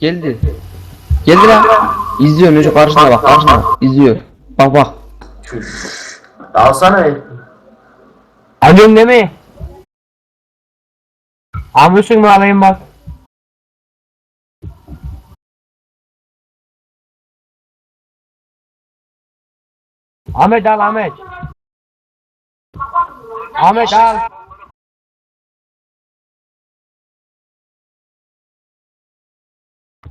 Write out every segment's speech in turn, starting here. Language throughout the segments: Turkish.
Geldi. Geldi lan. İzliyor Neco karşına bak karşına. İzliyor. Bak bak. Çüş. Alsana el. Alıyorsun değil mi? Almışsın mı alayım bak. Ahmet al Ahmet. Ahmet al.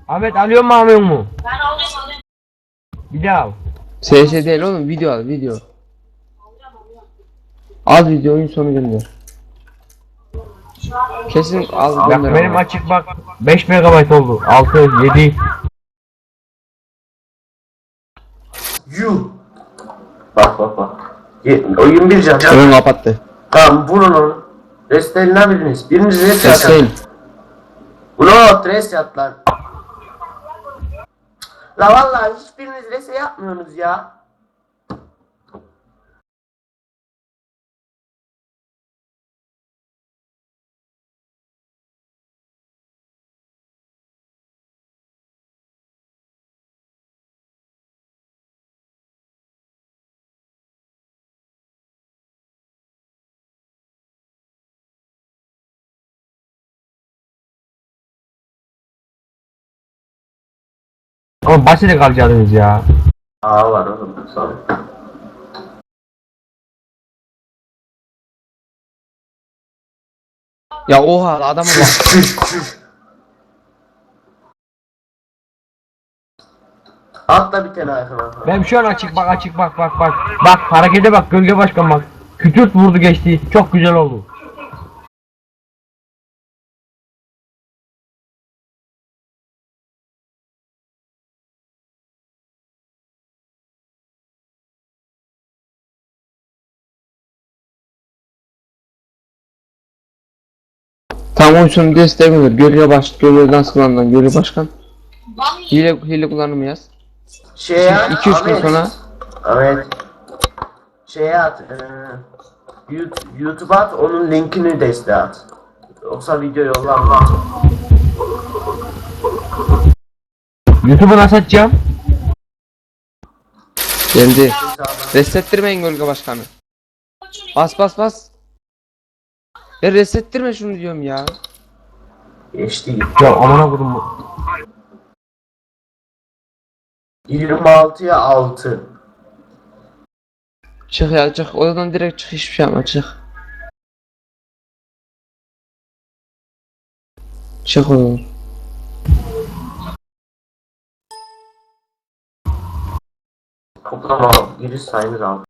Ahmet alıyor mu almıyor mu? Ben alayım alayım. Bir daha al. SS değil oğlum video al video. Az video oyun sonu gönder. Kesin al Bak gönder. benim ama. açık bak 5 MB oldu. 6 7 Yuh. Bak bak bak. Ye- Oyun bir can. Oyun kapattı. Tamam vurun onu. Restleyin biriniz. Biriniz rest Ses yatın. değil. Ulan rest yat lan. La vallahi hiçbiriniz rest yapmıyorsunuz ya. Oğlum basite kalacaksınız ya. Aa var oğlum sonra. Ya oha adama bak. Atla bir tane arkana. Benim şu an açık bak açık bak bak bak. Bak harekete bak gölge başkan bak. Kütürt vurdu geçti. Çok güzel oldu. Tam oyun destek olur. Gölge baş, gölge dans kılandan gölge başkan. Hile, hile kullanımı yaz. Şeye at. 2-3 gün sonra Ahmet. Şeye at. eee, Yu- YouTube'a at onun linkini deste at. Yoksa video yollanma. YouTube'u nasıl açacağım? geldi. Resettirmeyin gölge başkanı. Bas bas bas. Ya resettirme şunu diyorum ya. Gitti. Ya amına kodum bu. 26'ya 6. Çık ya çık. Odadan direkt çık hiçbir şey yapma çık. Çık oğlum. Toplama giriş sayınız 6.